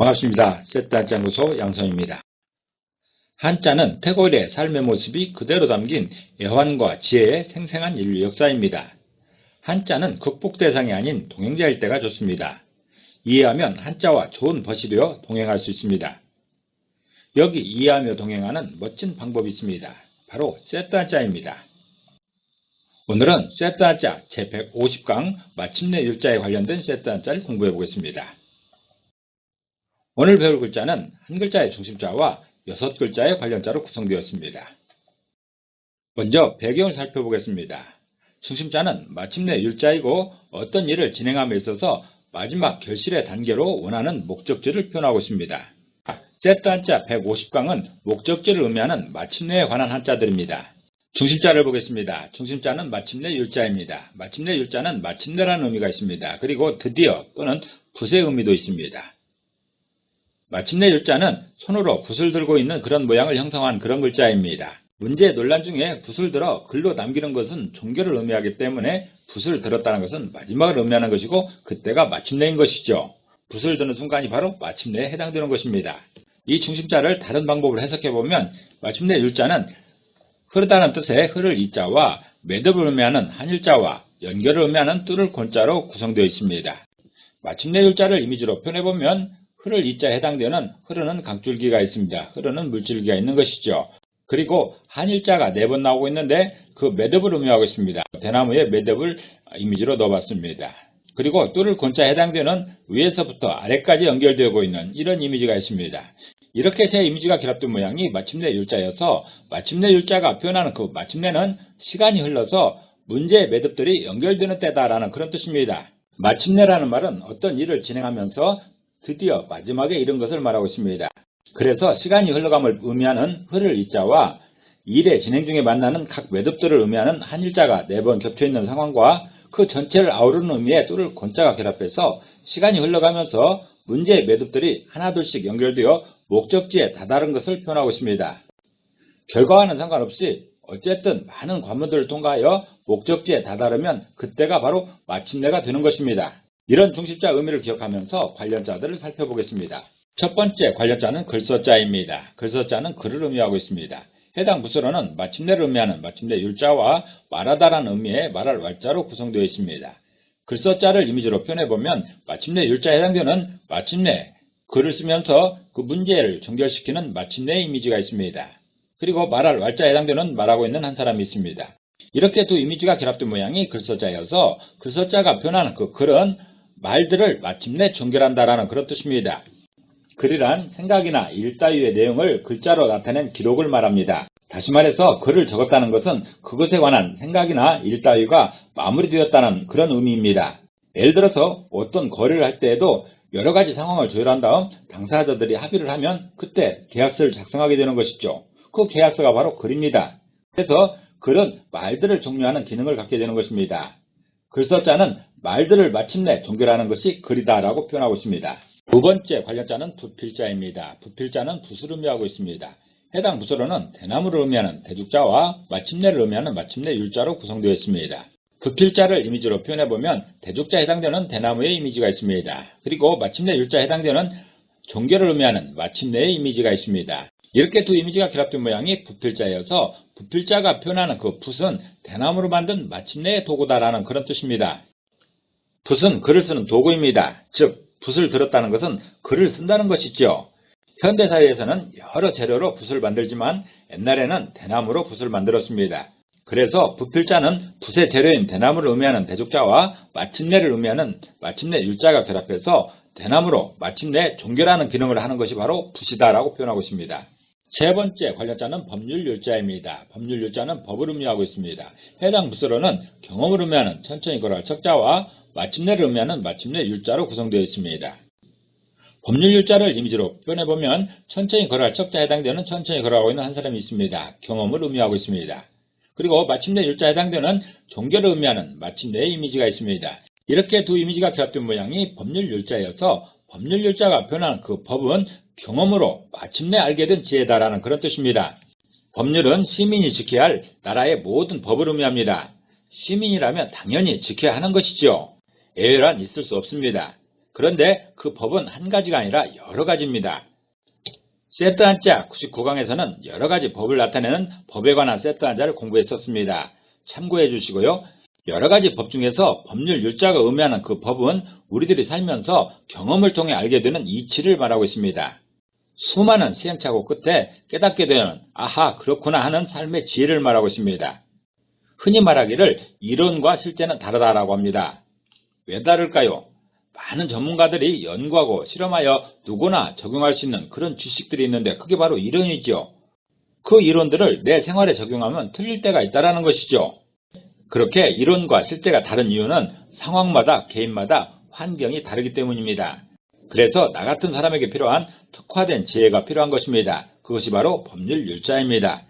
반갑습니다. 세트한자연구소 양성입니다. 한자는 태고일의 삶의 모습이 그대로 담긴 애환과 지혜의 생생한 인류 역사입니다. 한자는 극복 대상이 아닌 동행자일 때가 좋습니다. 이해하면 한자와 좋은 벗이 되어 동행할 수 있습니다. 여기 이해하며 동행하는 멋진 방법이 있습니다. 바로 세트 한자입니다. 오늘은 한자 제150강 마침내 율자에 관련된 한자를 공부해 보겠습니다. 오늘 배울 글자는 한 글자의 중심자와 여섯 글자의 관련자로 구성되었습니다. 먼저 배경을 살펴보겠습니다. 중심자는 마침내 율자이고 어떤 일을 진행함에 있어서 마지막 결실의 단계로 원하는 목적지를 표현하고 있습니다. 세트 한자 150강은 목적지를 의미하는 마침내에 관한 한자들입니다. 중심자를 보겠습니다. 중심자는 마침내 율자입니다. 마침내 율자는 마침내라는 의미가 있습니다. 그리고 드디어 또는 붓의 의미도 있습니다. 마침내 율자는 손으로 붓을 들고 있는 그런 모양을 형성한 그런 글자입니다. 문제 논란 중에 붓을 들어 글로 남기는 것은 종교를 의미하기 때문에 붓을 들었다는 것은 마지막을 의미하는 것이고 그때가 마침내인 것이죠. 붓을 드는 순간이 바로 마침내에 해당되는 것입니다. 이 중심자를 다른 방법으로 해석해보면 마침내 율자는 흐르다는 뜻의 흐를 이자와 매듭을 의미하는 한일자와 연결을 의미하는 뚫을 곤자로 구성되어 있습니다. 마침내 율자를 이미지로 표현해보면 흐를 이자에 해당되는 흐르는 강줄기가 있습니다. 흐르는 물줄기가 있는 것이죠. 그리고 한일자가 네 번 나오고 있는데 그 매듭을 의미하고 있습니다. 대나무에 매듭을 이미지로 넣어봤습니다. 그리고 뚫을 곤자에 해당되는 위에서부터 아래까지 연결되고 있는 이런 이미지가 있습니다. 이렇게 세 이미지가 결합된 모양이 마침내 율자여서 마침내 율자가 표현하는 그 마침내는 시간이 흘러서 문제의 매듭들이 연결되는 때다라는 그런 뜻입니다. 마침내라는 말은 어떤 일을 진행하면서 드디어 마지막에 이른 것을 말하고 있습니다. 그래서 시간이 흘러감을 의미하는 흐를 이자와 일의 진행 중에 만나는 각 매듭들을 의미하는 한일자가 네 번 겹쳐있는 상황과 그 전체를 아우르는 의미의 뚫을 권자가 결합해서 시간이 흘러가면서 문제의 매듭들이 하나둘씩 연결되어 목적지에 다다른 것을 표현하고 있습니다. 결과와는 상관없이 어쨌든 많은 관문들을 통과하여 목적지에 다다르면 그때가 바로 마침내가 되는 것입니다. 이런 중심자 의미를 기억하면서 관련자들을 살펴보겠습니다. 첫 번째 관련자는 글서자입니다. 글서자는 글을 의미하고 있습니다. 해당 부서로는 마침내를 의미하는 마침내 율자와 말하다라는 의미의 말할 왈자로 구성되어 있습니다. 글서자를 이미지로 표현해보면 마침내 율자에 해당되는 마침내 글을 쓰면서 그 문제를 정결시키는 마침내 이미지가 있습니다. 그리고 말할 왈자에 해당되는 말하고 있는 한 사람이 있습니다. 이렇게 두 이미지가 결합된 모양이 글서자여서 글서자가 표현하는 그 글은 말들을 마침내 종결한다라는 그런 뜻입니다. 글이란 생각이나 일 따위의 내용을 글자로 나타낸 기록을 말합니다. 다시 말해서 글을 적었다는 것은 그것에 관한 생각이나 일 따위가 마무리되었다는 그런 의미입니다. 예를 들어서 어떤 거래를 할 때에도 여러 가지 상황을 조율한 다음 당사자들이 합의를 하면 그때 계약서를 작성하게 되는 것이죠. 그 계약서가 바로 글입니다. 그래서 글은 말들을 종료하는 기능을 갖게 되는 것입니다. 글서자는 말들을 마침내 종결하는 것이 글이다라고 표현하고 있습니다. 두 번째 관련자는 부필자입니다. 부필자는 붓을 의미하고 있습니다. 해당 부서로는 대나무를 의미하는 대죽자와 마침내를 의미하는 마침내 율자로 구성되어 있습니다. 부필자를 이미지로 표현해보면 대죽자에 해당되는 대나무의 이미지가 있습니다. 그리고 마침내 율자에 해당되는 종결을 의미하는 마침내의 이미지가 있습니다. 이렇게 두 이미지가 결합된 모양이 부필자여서 부필자가 표현하는 그 붓은 대나무로 만든 마침내의 도구다라는 그런 뜻입니다. 붓은 글을 쓰는 도구입니다. 즉 붓을 들었다는 것은 글을 쓴다는 것이죠. 현대사회에서는 여러 재료로 붓을 만들지만 옛날에는 대나무로 붓을 만들었습니다. 그래서 부필자는 붓의 재료인 대나무를 의미하는 대족자와 마침내를 의미하는 마침내 율자가 결합해서 대나무로 마침내 종결하는 기능을 하는 것이 바로 붓이다라고 표현하고 있습니다. 세 번째 관련자는 법률율자입니다. 법률율자는 법을 의미하고 있습니다. 해당 부서로는 경험을 의미하는 천천히 걸어갈 척자와 마침내를 의미하는 마침내 율자로 구성되어 있습니다. 법률 율자를 이미지로 표현해보면 천천히 걸어갈 척자에 해당되는 천천히 걸어가고 있는 한 사람이 있습니다. 경험을 의미하고 있습니다. 그리고 마침내 율자에 해당되는 종교를 의미하는 마침내의 이미지가 있습니다. 이렇게 두 이미지가 결합된 모양이 법률 율자여서 법률 율자가 표현하는 그 법은 경험으로 마침내 알게 된 지혜다라는 그런 뜻입니다. 법률은 시민이 지켜야 할 나라의 모든 법을 의미합니다. 시민이라면 당연히 지켜야 하는 것이지요. 예외란 있을 수 없습니다. 그런데 그 법은 한 가지가 아니라 여러 가지입니다. 세트 한자 99강에서는 여러 가지 법을 나타내는 법에 관한 세트 한자를 공부했었습니다. 참고해 주시고요. 여러 가지 법 중에서 법률 율자가 의미하는 그 법은 우리들이 살면서 경험을 통해 알게 되는 이치를 말하고 있습니다. 수많은 시행착오 끝에 깨닫게 되는 아하 그렇구나 하는 삶의 지혜를 말하고 있습니다. 흔히 말하기를 이론과 실제는 다르다라고 합니다. 왜 다를까요? 많은 전문가들이 연구하고 실험하여 누구나 적용할 수 있는 그런 지식들이 있는데 그게 바로 이론이죠. 그 이론들을 내 생활에 적용하면 틀릴 때가 있다는 것이죠. 그렇게 이론과 실제가 다른 이유는 상황마다 개인마다 환경이 다르기 때문입니다. 그래서 나 같은 사람에게 필요한 특화된 지혜가 필요한 것입니다. 그것이 바로 법률 율자입니다.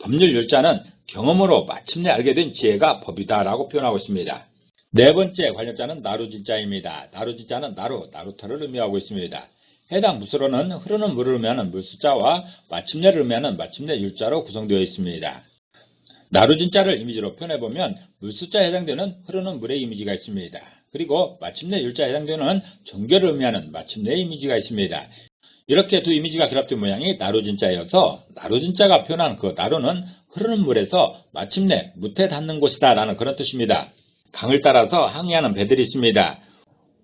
법률 율자는 경험으로 마침내 알게 된 지혜가 법이다라고 표현하고 있습니다. 네 번째 관련자는 나루진자입니다. 나루진자는 나루, 나루터를 의미하고 있습니다. 해당 부수로는 흐르는 물을 의미하는 물숫자와 마침내를 의미하는 마침내 율자로 구성되어 있습니다. 나루진자를 이미지로 표현해보면 물숫자에 해당되는 흐르는 물의 이미지가 있습니다. 그리고 마침내 율자에 해당되는 종교를 의미하는 마침내 이미지가 있습니다. 이렇게 두 이미지가 결합된 모양이 나루진자여서 나루진자가 표현하는 그 나루는 흐르는 물에서 마침내 무태 닿는 곳이다 라는 그런 뜻입니다. 강을 따라서 항해하는 배들이 있습니다.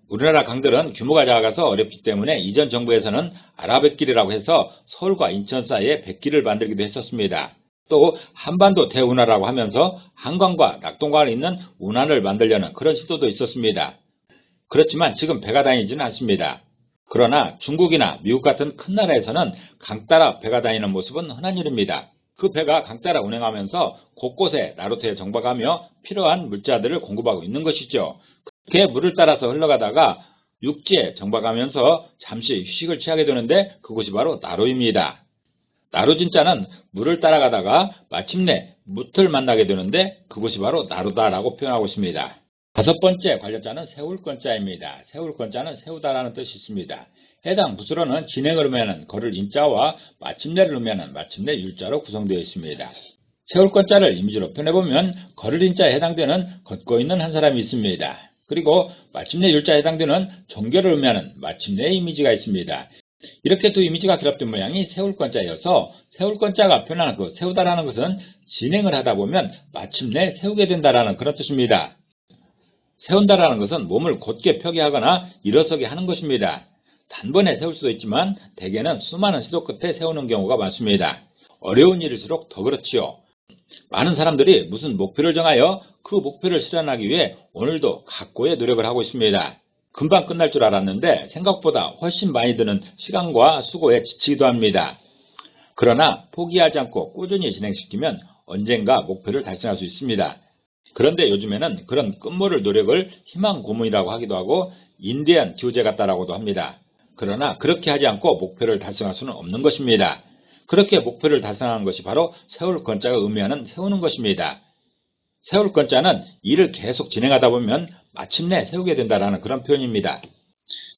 우리나라 강들은 규모가 작아서 어렵기 때문에 이전 정부에서는 아라뱃길이라고 해서 서울과 인천 사이에 뱃길을 만들기도 했었습니다. 또 한반도 대운하라고 하면서 한강과 낙동강을 잇는 운하를 만들려는 그런 시도도 있었습니다. 그렇지만 지금 배가 다니지는 않습니다. 그러나 중국이나 미국 같은 큰 나라에서는 강 따라 배가 다니는 모습은 흔한 일입니다. 그 배가 강 따라 운행하면서 곳곳에 나루터에 정박하며 필요한 물자들을 공급하고 있는 것이죠. 그렇게 물을 따라서 흘러가다가 육지에 정박하면서 잠시 휴식을 취하게 되는데 그곳이 바로 나루입니다. 나루진자는 물을 따라가다가 마침내 무틀 만나게 되는데 그곳이 바로 나루다라고 표현하고 있습니다. 다섯 번째 관련자는 세울건자입니다. 세울건자는 세우다라는 뜻이 있습니다. 해당 부수로는 진행을 의미하는 걸을 인자와 마침내를 의미하는 마침내 율자로 구성되어 있습니다. 세울 건자를 이미지로 표현해보면 걸을 인자에 해당되는 걷고 있는 한 사람이 있습니다. 그리고 마침내 율자에 해당되는 종교를 의미하는 마침내 이미지가 있습니다. 이렇게 두 이미지가 결합된 모양이 세울 건자여서 세울 건자가 표현하는 그 세우다라는 것은 진행을 하다 보면 마침내 세우게 된다라는 그런 뜻입니다. 세운다라는 것은 몸을 곧게 펴게 하거나 일어서게 하는 것입니다. 단번에 세울 수도 있지만 대개는 수많은 시도 끝에 세우는 경우가 많습니다. 어려운 일일수록 더 그렇지요. 많은 사람들이 무슨 목표를 정하여 그 목표를 실현하기 위해 오늘도 각고의 노력을 하고 있습니다. 금방 끝날 줄 알았는데 생각보다 훨씬 많이 드는 시간과 수고에 지치기도 합니다. 그러나 포기하지 않고 꾸준히 진행시키면 언젠가 목표를 달성할 수 있습니다. 그런데 요즘에는 그런 끝모를 노력을 희망 고문이라고 하기도 하고 인대한 기우제 같다라고도 합니다. 그러나 그렇게 하지 않고 목표를 달성할 수는 없는 것입니다. 그렇게 목표를 달성하는 것이 바로 세울 건자가 의미하는 세우는 것입니다. 세울 건자는 일을 계속 진행하다 보면 마침내 세우게 된다라는 그런 표현입니다.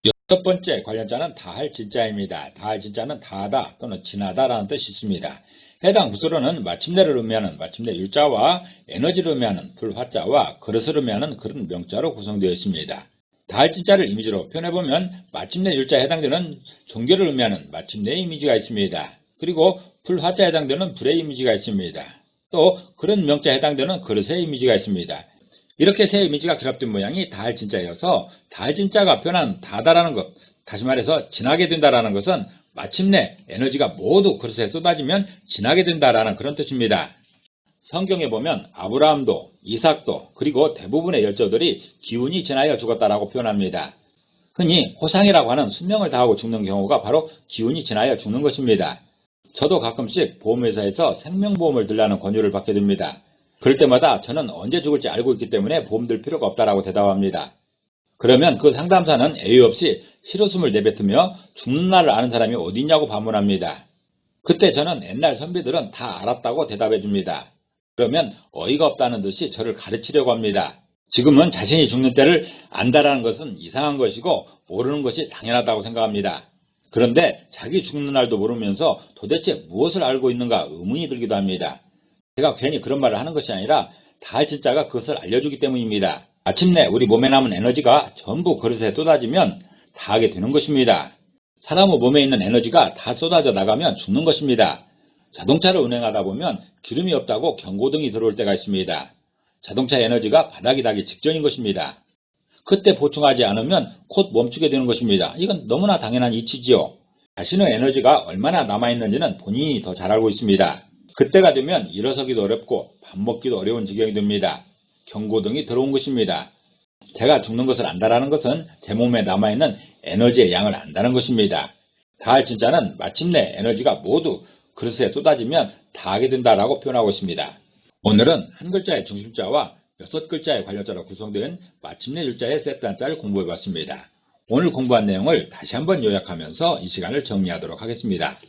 여섯 번째 관련자는 다할 진자입니다. 다할 진자는 다하다 또는 지나다라는 뜻이 있습니다. 해당 부수로는 마침내를 의미하는 마침내 율자와 에너지를 의미하는 불화자와 그릇을 의미하는 그런 명자로 구성되어 있습니다. 다할 진자를 이미지로 표현해보면 마침내 율자에 해당되는 종교를 의미하는 마침내 이미지가 있습니다. 그리고 불화자에 해당되는 불의 이미지가 있습니다. 또 그런 명자에 해당되는 그릇의 이미지가 있습니다. 이렇게 세 이미지가 결합된 모양이 다할 진자여서 다할 진자가 표현한 다다라는 것, 다시 말해서 지나게 된다라는 것은 마침내 에너지가 모두 그릇에 쏟아지면 지나게 된다라는 그런 뜻입니다. 성경에 보면 아브라함도 이삭도 그리고 대부분의 열조들이 기운이 지나여 죽었다라고 표현합니다. 흔히 호상이라고 하는 수명을 다하고 죽는 경우가 바로 기운이 지나여 죽는 것입니다. 저도 가끔씩 보험회사에서 생명보험을 들라는 권유를 받게 됩니다. 그럴 때마다 저는 언제 죽을지 알고 있기 때문에 보험 들 필요가 없다라고 대답합니다. 그러면 그 상담사는 애유 없이 실웃음을 내뱉으며 죽는 날을 아는 사람이 어디 있냐고 반문합니다. 그때 저는 옛날 선비들은 다 알았다고 대답해 줍니다. 그러면 어이가 없다는 듯이 저를 가르치려고 합니다. 지금은 자신이 죽는 때를 안다라는 것은 이상한 것이고 모르는 것이 당연하다고 생각합니다. 그런데 자기 죽는 날도 모르면서 도대체 무엇을 알고 있는가 의문이 들기도 합니다. 제가 괜히 그런 말을 하는 것이 아니라 다 진짜가 그것을 알려주기 때문입니다. 아침내 우리 몸에 남은 에너지가 전부 그릇에 쏟아지면 다 하게 되는 것입니다. 사람의 몸에 있는 에너지가 다 쏟아져 나가면 죽는 것입니다. 자동차를 운행하다 보면 기름이 없다고 경고등이 들어올 때가 있습니다. 자동차 에너지가 바닥이 나기 직전인 것입니다. 그때 보충하지 않으면 곧 멈추게 되는 것입니다. 이건 너무나 당연한 이치지요. 자신의 에너지가 얼마나 남아있는지는 본인이 더 잘 알고 있습니다. 그때가 되면 일어서기도 어렵고 밥 먹기도 어려운 지경이 됩니다. 경고등이 들어온 것입니다. 제가 죽는 것을 안다라는 것은 제 몸에 남아있는 에너지의 양을 안다는 것입니다. 다할 진짜는 마침내 에너지가 모두 그릇에 쏟아지면 다 하게 된다라고 표현하고 있습니다. 오늘은 한 글자의 중심자와 여섯 글자의 관련자로 구성된 마침내 줄자의 세트 한자를 공부해봤습니다. 오늘 공부한 내용을 다시 한번 요약하면서 이 시간을 정리하도록 하겠습니다.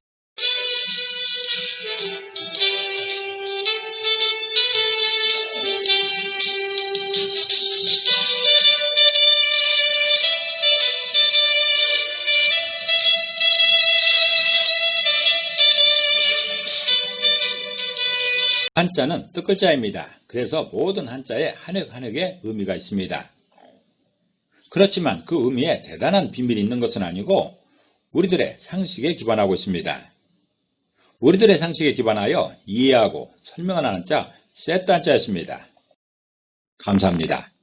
한자는 뜻글자입니다. 그래서 모든 한자에 한획 한획의 의미가 있습니다. 그렇지만 그 의미에 대단한 비밀이 있는 것은 아니고 우리들의 상식에 기반하고 있습니다. 우리들의 상식에 기반하여 이해하고 설명하는 한자 세트 한자였습니다. 감사합니다.